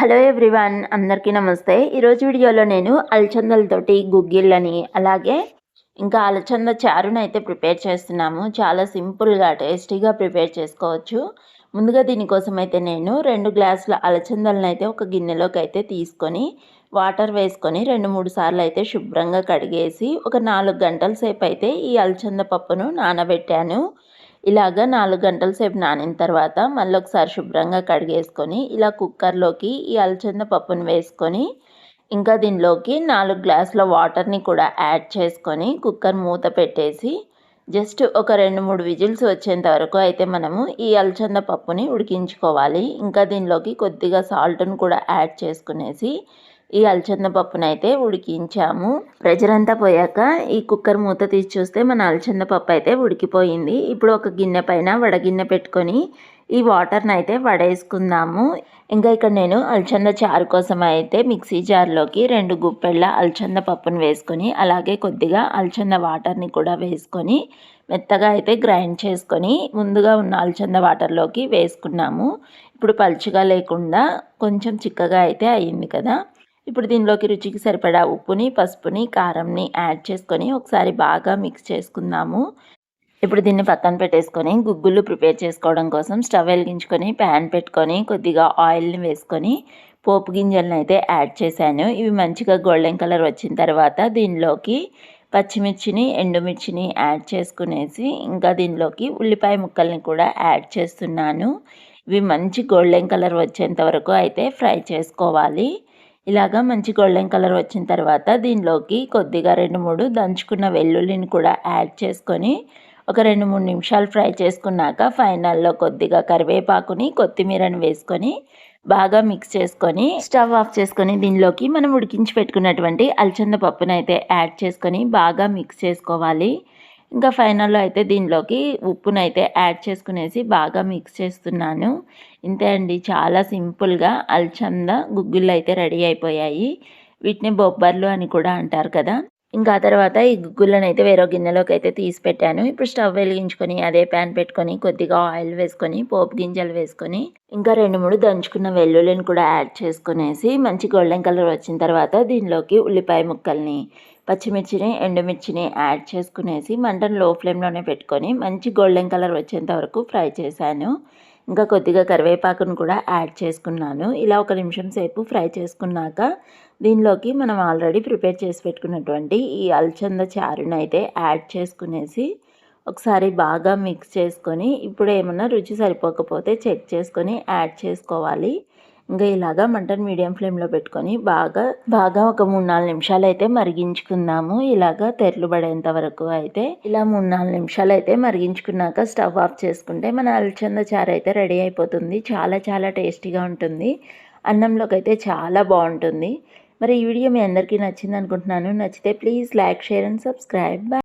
Hello everyone అందరికీ నమస్తే. ఈరోజు వీడియోలో నేను అలచందలతోటి గుగ్గిళ్ళని అలాగే ఇంకా అలచంద చారుని అయితే ప్రిపేర్ చేస్తున్నాము. చాలా సింపుల్గా టేస్టీగా ప్రిపేర్ చేసుకోవచ్చు. ముందుగా దీనికోసం అయితే నేను రెండు గ్లాసుల అలచందలను అయితే ఒక గిన్నెలోకి అయితే తీసుకొని వాటర్ వేసుకొని రెండు మూడు సార్లు అయితే శుభ్రంగా కడిగేసి ఒక నాలుగు గంటల సేపు అయితే ఈ అలచంద పప్పును నానబెట్టాను. ఇలాగ నాలుగు గంటల సేపు నానిన తర్వాత మళ్ళీ ఒకసారి శుభ్రంగా కడిగేసుకొని ఇలా కుక్కర్లోకి ఈ అలచంద పప్పును వేసుకొని ఇంకా దీనిలోకి నాలుగు గ్లాసుల వాటర్ని కూడా యాడ్ చేసుకొని కుక్కర్ మూత పెట్టేసి జస్ట్ ఒక రెండు మూడు విజిల్స్ వచ్చేంత వరకు అయితే మనము ఈ అలచంద పప్పుని ఉడికించుకోవాలి. ఇంకా దీనిలోకి కొద్దిగా సాల్ట్ను కూడా యాడ్ చేసుకునేసి ఈ అలచంద పప్పునైతే ఉడికించాము. ప్రెజరంతా పోయాక ఈ కుక్కర్ మూత తీసి చూస్తే మన అలచంద పప్పు అయితే ఉడికిపోయింది. ఇప్పుడు ఒక గిన్నె పైన వడగిన్నె పెట్టుకొని ఈ వాటర్ని అయితే వడేసుకుందాము. ఇంకా ఇక్కడ నేను అల్చంద చారు కోసం అయితే మిక్సీ జార్లోకి రెండు గుప్పెళ్ళ అల్చంద పప్పును వేసుకొని అలాగే కొద్దిగా అల్చంద వాటర్ని కూడా వేసుకొని మెత్తగా అయితే గ్రైండ్ చేసుకొని ముందుగా ఉన్న అల్చంద వాటర్లోకి వేసుకున్నాము. ఇప్పుడు పలుచగా లేకుండా కొంచెం చిక్కగా అయితే అయ్యింది కదా. ఇప్పుడు దీనిలోకి రుచికి సరిపడా ఉప్పుని పసుపుని కారంని యాడ్ చేసుకొని ఒకసారి బాగా మిక్స్ చేసుకుందాము. ఇప్పుడు దీన్ని పక్కన పెట్టేసుకొని గుగ్గులు ప్రిపేర్ చేసుకోవడం కోసం స్టవ్ వెలిగించుకొని ప్యాన్ పెట్టుకొని కొద్దిగా ఆయిల్ని వేసుకొని పోపు గింజలను అయితే యాడ్ చేశాను. ఇవి మంచిగా గోల్డెన్ కలర్ వచ్చిన తర్వాత దీనిలోకి పచ్చిమిర్చిని ఎండుమిర్చిని యాడ్ చేసుకునేసి ఇంకా దీనిలోకి ఉల్లిపాయ ముక్కల్ని కూడా యాడ్ చేస్తున్నాను. ఇవి మంచి గోల్డెన్ కలర్ వచ్చేంత వరకు అయితే ఫ్రై చేసుకోవాలి. ఇలాగా మంచి గోల్డెన్ కలర్ వచ్చిన తర్వాత దీనిలోకి కొద్దిగా రెండు మూడు దంచుకున్న వెల్లుల్లిని కూడా యాడ్ చేసుకొని ఒక రెండు మూడు నిమిషాలు ఫ్రై చేసుకున్నాక ఫైనల్లో కొద్దిగా కరివేపాకుని కొత్తిమీరని వేసుకొని బాగా మిక్స్ చేసుకొని స్టవ్ ఆఫ్ చేసుకొని దీనిలోకి మనం ఉడికించి పెట్టుకున్నటువంటి అల్చంద పప్పునైతే యాడ్ చేసుకొని బాగా మిక్స్ చేసుకోవాలి. ఇంకా ఫైనల్లో అయితే దీనిలోకి ఉప్పునైతే యాడ్ చేసుకునేసి బాగా మిక్స్ చేస్తున్నాను. ఇంతే అండి చాలా సింపుల్గా అల్చంద గుగ్గిళ్ళు అయితే రెడీ అయిపోయాయి. వీటిని బొబ్బర్లు అని కూడా అంటారు కదా. ఇంకా ఆ తర్వాత ఈ గుగ్గులను అయితే వేరే గిన్నెలోకి అయితే తీసి పెట్టాను. ఇప్పుడు స్టవ్ వెలిగించుకొని అదే ప్యాన్ పెట్టుకొని కొద్దిగా ఆయిల్ వేసుకొని పోపు గింజలు వేసుకొని ఇంకా రెండు మూడు దంచుకున్న వెల్లుల్లిని కూడా యాడ్ చేసుకునేసి మంచి గోల్డెన్ కలర్ వచ్చిన తర్వాత దీనిలోకి ఉల్లిపాయ ముక్కల్ని పచ్చిమిర్చిని ఎండుమిర్చిని యాడ్ చేసుకునేసి మంటను లో ఫ్లేమ్లోనే పెట్టుకొని మంచి గోల్డెన్ కలర్ వచ్చేంత వరకు ఫ్రై చేశాను. ఇంకా కొద్దిగా కరివేపాకును కూడా యాడ్ చేసుకున్నాను. ఇలా ఒక నిమిషం సేపు ఫ్రై చేసుకున్నాక దీనిలోకి మనం ఆల్రెడీ ప్రిపేర్ చేసి పెట్టుకున్నటువంటి ఈ అల్చంద చారుని అయితే యాడ్ చేసుకునేసి ఒకసారి బాగా మిక్స్ చేసుకొని ఇప్పుడు ఏమన్నా రుచి సరిపోకపోతే చెక్ చేసుకొని యాడ్ చేసుకోవాలి. ఇంకా ఇలాగా మంటను మీడియం ఫ్లేమ్లో పెట్టుకొని బాగా బాగా ఒక మూడు నాలుగు నిమిషాలు అయితే మరిగించుకుందాము. ఇలాగా తెరలు పడేంత వరకు అయితే ఇలా మూడు నాలుగు నిమిషాలు అయితే మరిగించుకున్నాక స్టవ్ ఆఫ్ చేసుకుంటే మన అలచంద చారు అయితే రెడీ అయిపోతుంది. చాలా చాలా టేస్టీగా ఉంటుంది. అన్నంలోకి అయితే చాలా బాగుంటుంది. మరి ఈ వీడియో మీ అందరికీ నచ్చింది అనుకుంటున్నాను నచ్చితే please like share and subscribe.